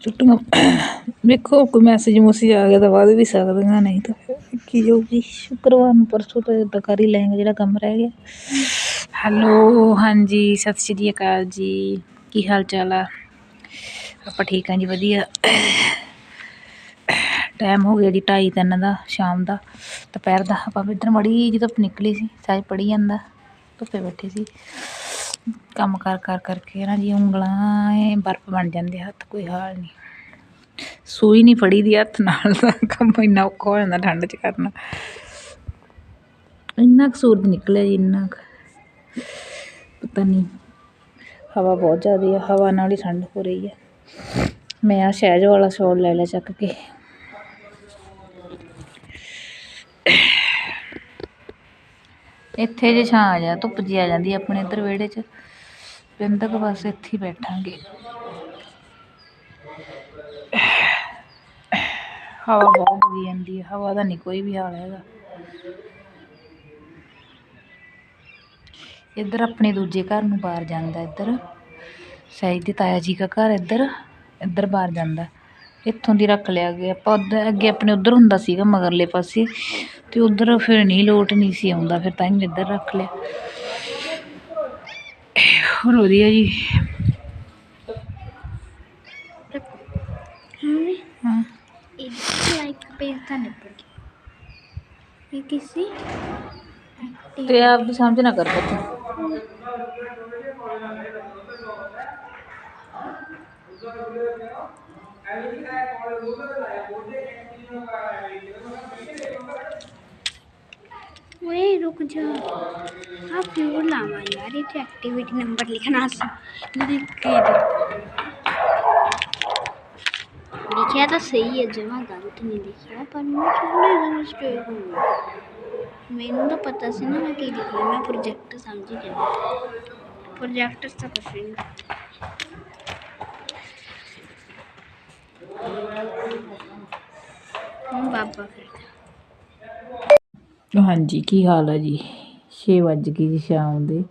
ਛੁੱਟੀਆਂ ਵੇਖੋ ਕੋਈ ਮੈਸੇਜ ਮੂਸੇਜ ਆ ਗਿਆ ਤਾਂ ਵੱਧ ਵੀ ਸਕਦੀਆਂ ਨਹੀਂ ਤਾਂ ਫਿਰ ਕੀ ਜਾਊਗੀ ਸ਼ੁੱਕਰਵਾਰ ਨੂੰ ਪਰਸੋਂ ਤੋਂ ਤਾਂ ਕਰ ਹੀ ਲੈਂਗੇ ਜਿਹੜਾ ਕੰਮ ਰਹਿ ਗਿਆ। ਹੈਲੋ ਹਾਂਜੀ ਸਤਿ ਸ਼੍ਰੀ ਅਕਾਲ ਜੀ। ਕੀ ਹਾਲ ਚਾਲ ਆ? ਆਪਾਂ ਠੀਕ ਹਾਂ ਜੀ ਵਧੀਆ। ਟਾਈਮ ਹੋ ਗਿਆ ਜੀ ਢਾਈ ਤਿੰਨ ਦਾ ਸ਼ਾਮ ਦਾ। ਦੁਪਹਿਰ ਦਾ ਆਪਾਂ ਇੱਧਰ ਮੜੀ ਜਦੋਂ ਨਿਕਲੀ ਸੀ ਸਾਜ ਪੜੀ ਜਾਂਦਾ ਧੁੱਪੇ ਬੈਠੇ ਸੀ। ਕੰਮ ਕਰ ਕਰ, ਕਰਕੇ ਨਾ ਜੀ, ਉਂਗਲਾਂ ਐ ਬਰਫ਼ ਬਣ ਜਾਂਦੇ ਹੱਥ ਕੋਈ ਹਾਲ ਨਹੀਂ ਸੂਈ ਨਹੀਂ ਫੜੀ ਦੀ ਹੱਥ ਨਾਲ ਤਾਂ ਕੰਮ ਇੰਨਾ ਔਖਾ ਹੋ ਜਾਂਦਾ ਠੰਡ 'ਚ ਕਰਨਾ। ਇੰਨਾ ਕੁ ਸੂਰਜ ਨਿਕਲਿਆ ਜੀ, ਇੰਨਾ ਕੁ। ਪਤਾ ਨਹੀਂ ਹਵਾ ਬਹੁਤ ਜ਼ਿਆਦਾ ਆ, ਹਵਾ ਨਾਲ ਹੀ ਠੰਡ ਹੋ ਰਹੀ ਹੈ ਮੈਂ ਆ ਸ਼ਹਿਜ ਵਾਲਾ ਸ਼ੋਲ ਲੈ ਲਿਆ ਚੱਕ ਕੇ। ਇੱਥੇ ਜੇ ਛਾਂ ਆ ਜਾ, ਧੁੱਪ ਜੀ ਆ ਜਾਂਦੀ ਆਪਣੇ ਇੱਧਰ ਵਿਹੜੇ 'ਚ। ਬਿੰਦਕ ਬਸ ਇੱਥੇ ਹੀ ਬੈਠਾਂਗੇ। ਹਵਾ ਬਹੁਤ ਵਗੀ ਜਾਂਦੀ ਹੈ ਹਵਾ ਦਾ ਨਹੀਂ ਕੋਈ ਵੀ ਹਾਲ ਹੈਗਾ। ਇੱਧਰ ਆਪਣੇ ਦੂਜੇ ਘਰ ਨੂੰ ਬਾਹਰ ਜਾਂਦਾ ਇੱਧਰ। ਸਹਿਜ ਦੀ ਤਾਇਆ ਜੀ ਦਾ ਘਰ ਇੱਧਰ ਇੱਧਰ ਬਾਹਰ ਜਾਂਦਾ। ਇੱਥੋਂ ਦੀ ਰੱਖ ਲਿਆ ਗਿਆ ਆਪਾਂ ਅੱਗੇ ਆਪਣੇ ਉੱਧਰ ਹੁੰਦਾ ਸੀਗਾ ਮਗਰਲੇ ਪਾਸੇ। ਅਤੇ ਉੱਧਰ ਫਿਰ ਨਹੀਂ ਲੋਟ ਨਹੀਂ ਸੀ ਆਉਂਦਾ ਫਿਰ ਤਾਂ ਹੀ ਇੱਧਰ ਰੱਖ ਲਿਆ। ਹੋਰ ਵਧੀਆ ਜੀ। ਹਾਂ। ਇੱਕ ਤੇ ਆਪ ਸਮਝ ਨਾ ਕਰ ਬੱਚੇ ओए, रुक जा। आप प्योर लावा यार, ये तो एक्टिविटी नंबर लिखना लिख तो सही है, जमा गलत नहीं लिखा, पर मैं थोड़ी मिस्टेक हो मैंने तो पता से ना, मैं की लिखा मैं प्रोजेक्ट समझ गया प्रोजेक्ट से कुछ ਬਾਬਾ ਹਾਂਜੀ, ਕੀ ਹਾਲ ਹੈ ਜੀ? 6 ਵਜ ਗਈ ਜੀ ਸ਼ਾਮ ਦੇ।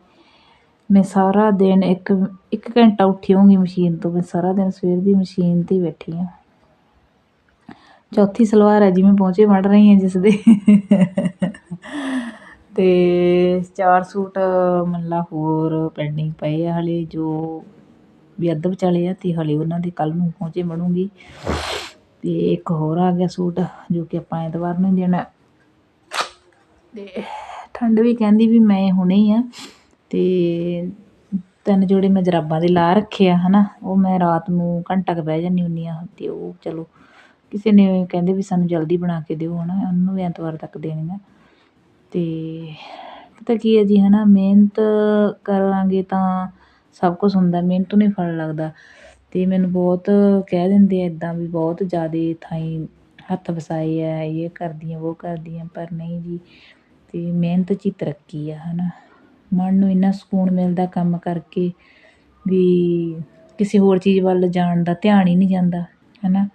ਮੈਂ ਸਾਰਾ ਦਿਨ ਇੱਕ ਇੱਕ ਘੰਟਾ ਉੱਠੀ ਹੋਊਂਗੀ ਮਸ਼ੀਨ ਤੋਂ। ਮੈਂ ਸਾਰਾ ਦਿਨ ਸਵੇਰ ਦੀ ਮਸ਼ੀਨ ਤੇ ਬੈਠੀ ਹਾਂ। ਚੌਥੀ ਸਲਵਾਰ ਹੈ ਜਿਵੇਂ ਪਹੁੰਚੇ ਵੜ ਰਹੀ ਹਾਂ ਜਿਸ ਦੇ। ਤੇ ਚਾਰ ਸੂਟ, ਮੱਲਾ ਹੋਰ ਪੈਂਡਿੰਗ ਪਏ ਆ ਹਲੇ, ਜੋ ਵੀ ਅੱਧ ਵਿਚਾਲੇ ਆ ਤੇ ਹਲੇ ਉਹਨਾਂ ਦੇ ਕੱਲ ਨੂੰ ਪਹੁੰਚੇ ਬਣੂਗੀ। ਤੇ ਇੱਕ ਹੋਰ ਆ ਗਿਆ ਸੂਟ ਜੋ ਕਿ ਆਪਾਂ ਐਤਵਾਰ ਨੂੰ ਦੇਣਾ। ਤੇ ਠੰਡ ਵੀ ਕਹਿੰਦੀ ਵੀ ਮੈਂ ਹੁਣੇ ਹੀ ਆ। ਤੇ ਤਿੰਨ ਜੋੜੇ ਮੈਂ ਜਰਾਬਾਂ ਦੇ ਲਾ ਰੱਖੇ ਆ, ਹਨਾ। ਉਹ ਮੈਂ ਰਾਤ ਨੂੰ ਘੰਟਾ ਕੁ ਬਹਿ ਜਾਂਦੀ ਹੁੰਦੀ ਆ ਤੇ ਉਹ ਚਲੋ ਕਿਸੇ ਨੇ ਕਹਿੰਦੇ ਵੀ ਸਾਨੂੰ ਜਲਦੀ ਬਣਾ ਕੇ ਦਿਓ, ਹਨਾ। ਉਹਨੂੰ ਵੀ ਐਤਵਾਰ ਤੱਕ ਦੇਣੀਆਂ। ਤੇ ਪਤਾ ਕੀ ਹੈ ਜੀ, ਹਨਾ, ਮਿਹਨਤ ਕਰਾਂਗੇ ਤਾਂ ਸਭ ਕੁਛ ਹੁੰਦਾ, ਮਿਹਨਤ ਨਹੀਂ ਫਲ ਲੱਗਦਾ। ਅਤੇ ਮੈਨੂੰ ਬਹੁਤ ਕਹਿ ਦਿੰਦੇ ਆ ਇੱਦਾਂ ਵੀ ਬਹੁਤ ਜ਼ਿਆਦਾ ਥਾਈਂ ਹੱਥ ਵਸਾਏ ਆ, ਇਹ ਕਰਦੀ ਹਾਂ ਵੋ ਕਰਦੀ ਹਾਂ ਪਰ ਨਹੀਂ ਜੀ ਅਤੇ ਮਿਹਨਤ 'ਚ ਹੀ ਤਰੱਕੀ ਆ ਹੈ ਨਾ ਮਨ ਨੂੰ ਇੰਨਾ ਸਕੂਨ ਮਿਲਦਾ ਕੰਮ ਕਰਕੇ ਵੀ ਕਿਸੇ ਹੋਰ ਚੀਜ਼ ਵੱਲ ਜਾਣ ਦਾ ਧਿਆਨ ਹੀ ਨਹੀਂ ਜਾਂਦਾ ਹੈ ਨਾ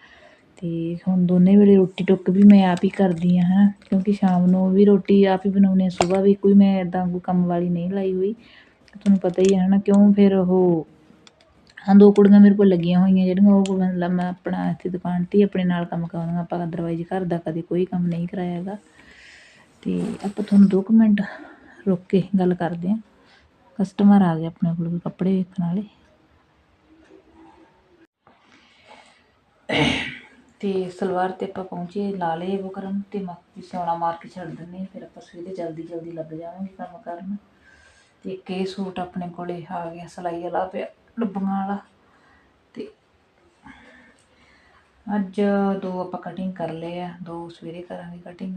ਅਤੇ ਹੁਣ ਦੋਨੇ ਵੇਲੇ ਰੋਟੀ ਟੁੱਕ ਵੀ ਮੈਂ ਆਪ ਹੀ ਕਰਦੀ ਆ, ਹਨਾ। ਕਿਉਂਕਿ ਸ਼ਾਮ ਨੂੰ ਵੀ ਰੋਟੀ ਆਪ ਹੀ ਬਣਾਉਂਦੇ ਹਾਂ ਸਵੇਰ ਵੀ ਕੋਈ ਮੈਂ ਇੱਦਾਂ ਕੋਈ ਕੰਮ ਵਾਲੀ ਨਹੀਂ ਲਾਈ ਹੋਈ। ਤੁਹਾਨੂੰ ਪਤਾ ਹੀ ਹੈ ਨਾ ਕਿਉਂ ਫਿਰ ਉਹ, ਹਾਂ, ਦੋ ਕੁੜੀਆਂ ਮੇਰੇ ਕੋਲ ਲੱਗੀਆਂ ਹੋਈਆਂ ਜਿਹੜੀਆਂ, ਉਹ ਮਤਲਬ ਮੈਂ ਆਪਣਾ ਇੱਥੇ ਦੁਕਾਨ 'ਤੇ ਹੀ ਆਪਣੇ ਨਾਲ ਕੰਮ ਕਰਾਉਂਦੀਆਂ, ਆਪਾਂ ਅਦਰਵਾਈਜ਼ ਘਰ ਦਾ ਕਦੇ ਕੋਈ ਕੰਮ ਨਹੀਂ ਕਰਾਇਆ ਹੈਗਾ। ਅਤੇ ਆਪਾਂ ਤੁਹਾਨੂੰ ਦੋ ਕੁ ਮਿੰਟ ਰੁਕ ਕੇ ਗੱਲ ਕਰਦੇ ਹਾਂ। ਕਸਟਮਰ ਆ ਗਿਆ ਆਪਣੇ ਕੋਲ ਕੱਪੜੇ ਵੇਖਣ ਵਾਲੇ। ਤੇ ਸਲਵਾਰ ਤੇ ਆਪਾਂ ਪਹੁੰਚੇ, ਲਾ ਲਏ ਉਹ ਕਰਨ, ਤੇ ਮਾਪੀ ਸਿਉਣਾ ਮਾਰ ਕੇ ਛੱਡ ਦਿੰਦੇ ਹਾਂ। ਫਿਰ ਆਪਾਂ ਸਵੇਰੇ ਜਲਦੀ ਜਲਦੀ ਲੱਗ ਜਾਵਾਂਗੇ ਕੰਮ ਕਰਨ। ਤੇ ਇੱਕ ਇਹ ਸੂਟ ਆਪਣੇ ਕੋਲੇ ਆ ਗਿਆ, ਸਿਲਾਈ ਵਾਲਾ ਪਿਆ, ਡੱਬੀਆਂ ਵਾਲਾ। ਤੇ ਅੱਜ ਦੋ ਆਪਾਂ ਕਟਿੰਗ ਕਰ ਲਏ ਆ, ਦੋ ਸਵੇਰੇ ਕਰਾਂਗੇ ਕਟਿੰਗ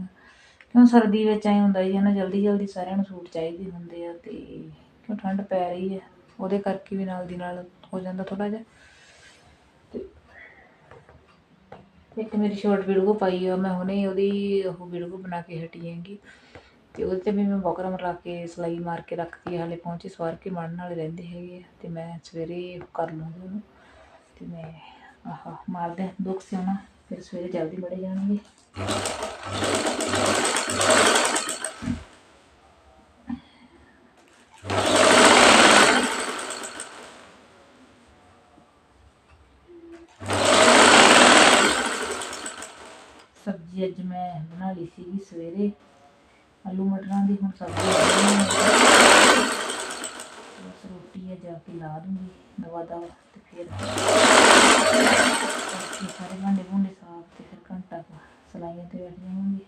ਕਿਉਂ ਸਰਦੀ ਵਿੱਚ ਐ ਹੁੰਦਾ ਜੀ ਹਨਾ ਜਲਦੀ ਜਲਦੀ ਸਾਰਿਆਂ ਨੂੰ ਸੂਟ ਚਾਹੀਦੇ ਹੁੰਦੇ ਆ ਤੇ ਕਿਉਂ ਠੰਡ ਪੈ ਰਹੀ ਹੈ ਉਹਦੇ ਕਰਕੇ ਵੀ ਨਾਲ ਦੀ ਨਾਲ ਹੋ ਜਾਂਦਾ ਥੋੜਾ ਜਿਹਾ। ਤੇ ਇੱਕ ਮੇਰੀ ਸ਼ਾਰਟ ਵੀਡੀਓ ਪਾਈ ਆ, ਮੈਂ ਹੁਣੇ ਉਹਦੀ ਉਹ ਵੀਡੀਓ ਬਣਾ ਕੇ ਹਟੀ ਹੈਗੀ। ਤੇ ਉਹਦੇ ਤੇ ਵੀ ਮੈਂ ਬੋਕਰਮ ਲਾ ਕੇ ਸਲਾਈ ਮਾਰ ਕੇ ਰੱਖਤੀ ਹਾਲੇ ਪਹੁੰਚੇ ਸਵਾਰ ਕੇ ਮੜਨ ਵਾਲੇ ਰਹਿੰਦੇ ਹੈਗੇ ਆ ਤੇ ਮੈਂ ਸਵੇਰੇ ਕਰ ਲੂੰਗੀ ਉਹਨੂੰ ਤੇ ਮੈਂ ਆਹ ਮਾਰਦੇ ਦੁੱਖ ਸਿਉਣਾ, ਫਿਰ ਸਵੇਰੇ ਜਲਦੀ ਮੜੇ ਜਾਣਗੇ। ਸਬਜ਼ੀ ਅੱਜ ਮੈਂ ਬਣਾ ਲਈ ਸੀਗੀ ਸਵੇਰੇ। ਆਲੂ ਮਟਰਾਂ ਦੀ ਹੁਣ ਸਬਜ਼ੀ ਬਸ ਰੋਟੀ ਹੈ ਜਾ ਕੇ ਲਾ ਦੂੰਗੀ ਦਵਾ ਦਵਾ ਤੇ ਫਿਰ ਸਾਰੇ ਭਾਂਡੇ ਭੁੰਡੇ ਸਾਫ਼ ਤੇ ਫਿਰ ਘੰਟਾ ਕੁ ਸਲਾਈਆਂ ਤੇ ਬੈਠ ਜਾਵਾਂਗੀ।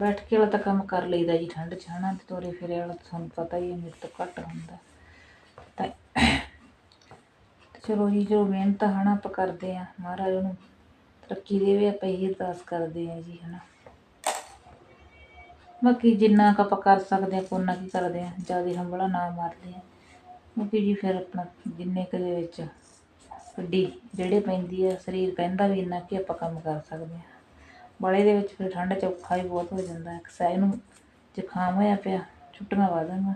ਬੈਠ ਕੇ ਵਾਲਾ ਤਾਂ ਕੰਮ ਕਰ ਲਈਦਾ ਜੀ, ਠੰਡ 'ਚ ਹਨਾ, ਤੇ ਤੋਰੇ ਫੇਰੇ ਵਾਲਾ ਤੁਹਾਨੂੰ ਪਤਾ ਹੀ ਹੈ, ਮੇਰੇ ਤੋਂ ਘੱਟ ਹੁੰਦਾ। ਤਾਂ ਚਲੋ ਜੀ, ਜੋ ਮਿਹਨਤ ਆ ਹਨਾ, ਆਪਾਂ ਕਰਦੇ ਆ ਮਹਾਰਾਜ ਉਹਨੂੰ ਤਰੱਕੀ ਦੇਵੇ, ਆਪਾਂ ਇਹ ਅਰਦਾਸ ਕਰਦੇ ਆ ਜੀ, ਹਨਾ। ਬਾਕੀ ਜਿੰਨਾ ਕੁ ਆਪਾਂ ਕਰ ਸਕਦੇ ਆ ਕੋਨਾ ਕੀ ਕਰਦੇ ਆ ਜ਼ਿਆਦਾ ਹੰਬਲਾ ਨਾ ਮਾਰਦੇ ਆ ਕਿਉਂਕਿ ਜੀ ਫਿਰ ਆਪਣਾ ਜਿੰਨੇ ਕੁ ਦੇ ਵਿੱਚ ਵੱਡੀ ਜਿਹੜੇ ਪੈਂਦੀ ਆ, ਸਰੀਰ ਕਹਿੰਦਾ ਵੀ ਇੰਨਾ ਕਿ ਆਪਾਂ ਕੰਮ ਕਰ ਸਕਦੇ ਆ ਬਾਲੇ ਦੇ ਵਿੱਚ ਫਿਰ ਠੰਡ ਚ ਔਖਾ ਵੀ ਬਹੁਤ ਹੋ ਜਾਂਦਾ ਹੈ। ਸਾਇ ਨੂੰ ਜ਼ੁਕਾਮ ਹੋਇਆ ਪਿਆ, ਛੁੱਟੀਆਂ ਵਾਦਾਂਗਾ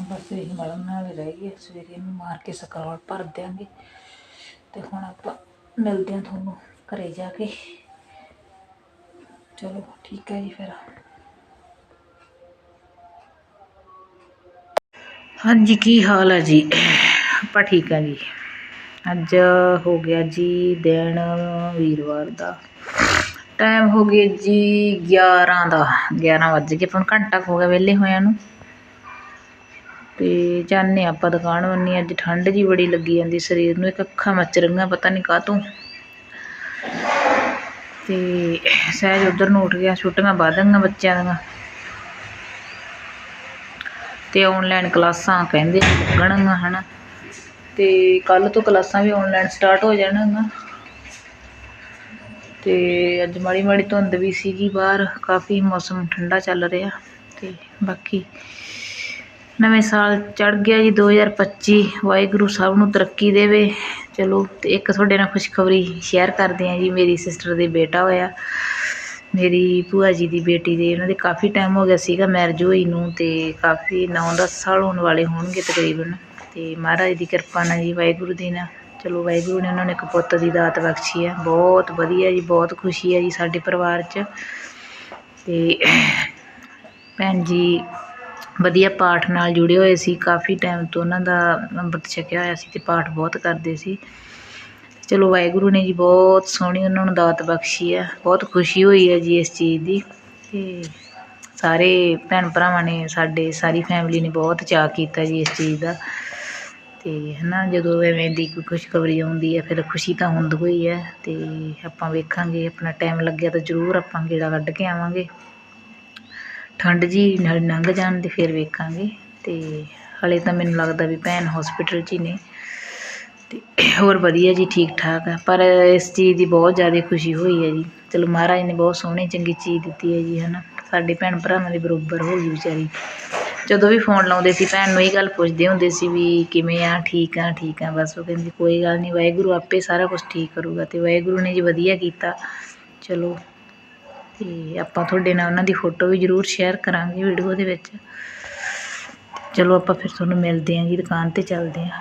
ਹੁਣ ਬਸ ਇਹੀ ਮਲਣ ਨਾਲ ਰਹਿ ਗਈ ਸਵੇਰੇ ਇਹਨੂੰ ਮਾਰ ਕੇ ਸਕਰੋਲ ਭਰ ਦਿਆਂਗੇ। ਤੇ ਹੁਣ ਆਪਾਂ ਮਿਲਦੇ ਹਾਂ ਤੁਹਾਨੂੰ ਘਰੇ ਜਾ ਕੇ। ਚਲੋ, ਠੀਕ ਹੈ ਜੀ ਫਿਰ। ਹਾਂਜੀ, ਕੀ ਹਾਲ ਹੈ ਜੀ? ਆਪਾਂ ਠੀਕ ਆ ਜੀ। ਅੱਜ ਹੋ ਗਿਆ ਜੀ ਦਿਨ ਵੀਰਵਾਰ ਦਾ। ਟਾਈਮ ਹੋ ਗਿਆ ਜੀ 11 ਦਾ। 11 ਵੱਜ ਕੇ ਆਪਾਂ ਘੰਟਾ ਕੁ ਹੋ ਗਿਆ ਵਿਹਲੇ ਹੋਇਆਂ ਨੂੰ। ਅਤੇ ਜਾਂਦੇ ਹਾਂ ਆਪਾਂ ਦੁਕਾਨ ਬੰਨੀ, ਅੱਜ ਠੰਡ ਜੀ ਬੜੀ ਲੱਗੀ ਜਾਂਦੀ ਸਰੀਰ ਨੂੰ, ਇੱਕ ਅੱਖਾਂ ਮੱਚ ਰਹੀਆਂ ਪਤਾ ਨਹੀਂ ਕਾਹਤੋਂ। ਅਤੇ ਸਹਿਜ ਉਧਰ ਨੂੰ ਉੱਠ ਗਿਆ, ਛੁੱਟੀਆਂ ਵੱਧ ਵਧਣਗੀਆਂ ਬੱਚਿਆਂ ਦੀਆਂ। ਅਤੇ ਆਨਲਾਈਨ ਕਲਾਸਾਂ ਕਹਿੰਦੇ ਲੱਗਣਗੀਆਂ ਨਾ ਅਤੇ ਕੱਲ ਤੋਂ ਕਲਾਸਾਂ ਵੀ ਆਨਲਾਈਨ ਸਟਾਰਟ ਹੋ ਜਾਣਗੀਆਂ। ਅਤੇ ਅੱਜ ਮਾੜੀ ਮਾੜੀ ਧੁੰਦ ਵੀ ਸੀਗੀ ਬਾਹਰ, ਕਾਫੀ ਮੌਸਮ ਠੰਡਾ ਚੱਲ ਰਿਹਾ। ਅਤੇ ਬਾਕੀ ਨਵੇਂ ਸਾਲ ਚੜ ਗਿਆ ਜੀ 2025 ਵਾਹਿਗੁਰੂ ਸਭ ਨੂੰ ਤਰੱਕੀ ਦੇਵੇ। ਚਲੋ, ਤੇ ਇੱਕ ਤੁਹਾਡੇ ਨਾਲ ਖੁਸ਼ਖਬਰੀ ਸ਼ੇਅਰ ਕਰਦੇ ਹਾਂ ਜੀ। ਮੇਰੀ ਸਿਸਟਰ ਦੇ ਬੇਟਾ ਹੋਇਆ। ਮੇਰੀ ਭੂਆ ਜੀ ਦੀ ਬੇਟੀ ਦੇ। ਉਹਨਾਂ ਦੇ ਕਾਫੀ ਟਾਈਮ ਹੋ ਗਿਆ ਸੀਗਾ ਮੈਰਿਜ ਹੋਈ ਨੂੰ ਤੇ ਕਾਫੀ 9-10 ਸਾਲ ਹੋਣ ਵਾਲੇ ਹੋਣਗੇ ਤਕਰੀਬਨ। ਤੇ ਮਹਾਰਾਜ ਦੀ ਕਿਰਪਾ ਨਾਲ ਜੀ ਵਾਹਿਗੁਰੂ ਦੀ ਨਾਲ। ਚਲੋ, ਵਾਹਿਗੁਰੂ ਨੇ ਉਹਨਾਂ ਨੇ ਇੱਕ ਪੁੱਤ ਦੀ ਦਾਤ ਬਖਸ਼ੀ ਹੈ ਬਹੁਤ ਵਧੀਆ ਜੀ, ਬਹੁਤ ਖੁਸ਼ੀ ਹੈ ਜੀ ਸਾਡੇ ਪਰਿਵਾਰ 'ਚ। ਤੇ ਭੈਣ ਜੀ ਵਧੀਆ ਪਾਠ ਨਾਲ ਜੁੜੇ ਹੋਏ ਸੀ। ਕਾਫੀ ਟਾਈਮ ਤੋਂ ਉਹਨਾਂ ਦਾ ਅੰਮ੍ਰਿਤ ਛਕਿਆ ਹੋਇਆ ਸੀ ਅਤੇ ਪਾਠ ਬਹੁਤ ਕਰਦੇ ਸੀ। ਚਲੋ ਵਾਹਿਗੁਰੂ ਨੇ ਜੀ ਬਹੁਤ ਸੋਹਣੀ ਉਹਨਾਂ ਨੂੰ ਦਾਤ ਬਖਸ਼ੀ ਹੈ। ਬਹੁਤ ਖੁਸ਼ੀ ਹੋਈ ਹੈ ਜੀ ਇਸ ਚੀਜ਼ ਦੀ। ਅਤੇ ਸਾਰੇ ਭੈਣ ਭਰਾਵਾਂ ਨੇ, ਸਾਡੇ ਸਾਰੀ ਫੈਮਿਲੀ ਨੇ ਬਹੁਤ ਚਾਅ ਕੀਤਾ ਜੀ ਇਸ ਚੀਜ਼ ਦਾ। ਤੇ ਹਨਾ, ਜਦੋਂ ਐਵੇਂ ਦੀ ਕੋਈ ਖੁਸ਼ਖਬਰੀ ਆਉਂਦੀ ਹੈ, ਫਿਰ ਖੁਸ਼ੀ ਤਾਂ ਹੁੰਦੀ ਹੋਈ ਹੈ। ਤੇ ਆਪਾਂ ਵੇਖਾਂਗੇ, ਆਪਣਾ ਟਾਈਮ ਲੱਗਿਆ ਤਾਂ ਜ਼ਰੂਰ ਆਪਾਂ ਗੇੜਾ ਕੱਢ ਕੇ ਆਵਾਂਗੇ। ਠੰਡ ਜੀ ਨਾਲ ਲੰਘ ਜਾਣ ਤੇ ਫਿਰ ਵੇਖਾਂਗੇ ਤੇ ਹਲੇ ਤਾਂ ਮੈਨੂੰ ਲੱਗਦਾ ਵੀ ਭੈਣ ਹਸਪੀਟਲ 'ਚ ਹੀ ਨੇ ਤੇ ਹੋਰ ਵਧੀਆ ਜੀ ਠੀਕ ਠਾਕ ਆ। ਪਰ ਇਸ ਚੀਜ਼ ਦੀ ਬਹੁਤ ਜ਼ਿਆਦਾ ਖੁਸ਼ੀ ਹੋਈ ਹੈ ਜੀ। ਚਲੋ ਮਹਾਰਾਜ ਨੇ ਬਹੁਤ ਸੋਹਣੀ ਚੰਗੀ ਚੀਜ਼ ਦਿੱਤੀ ਹੈ ਜੀ, ਹਨਾ। ਸਾਡੇ ਭੈਣ ਭਰਾਵਾਂ ਦੇ ਬਰੋਬਰ ਹੋ ਗਈ ਵਿਚਾਰੀ। ਜਦੋਂ ਵੀ ਫੋਨ ਲਾਉਂਦੇ ਸੀ, ਭੈਣ ਨੂੰ ਇਹ ਗੱਲ ਪੁੱਛਦੇ ਹੁੰਦੇ ਸੀ ਵੀ ਕਿਵੇਂ ਆ, ਠੀਕ ਆ ਠੀਕ ਆ, ਬਸ ਉਹ ਕਹਿੰਦੀ, ਕੋਈ ਗੱਲ ਨਹੀਂ, ਵਾਹਿਗੁਰੂ ਆਪੇ ਸਾਰਾ ਕੁਝ ਠੀਕ ਕਰੂਗਾ। ਤੇ ਵਾਹਿਗੁਰੂ ਨੇ ਜੀ ਵਧੀਆ ਕੀਤਾ। ਚਲੋ ਤੇ ਆਪਾਂ ਤੁਹਾਡੇ ਨਾਲ ਉਹਨਾਂ ਦੀ ਫੋਟੋ ਵੀ ਜ਼ਰੂਰ ਸ਼ੇਅਰ ਕਰਾਂਗੇ ਵੀਡੀਓ ਦੇ ਵਿੱਚ। ਚਲੋ ਆਪਾਂ ਫਿਰ ਤੁਹਾਨੂੰ ਮਿਲਦੇ ਹਾਂ ਜੀ ਦੁਕਾਨ ਤੇ ਚੱਲਦੇ ਹਾਂ।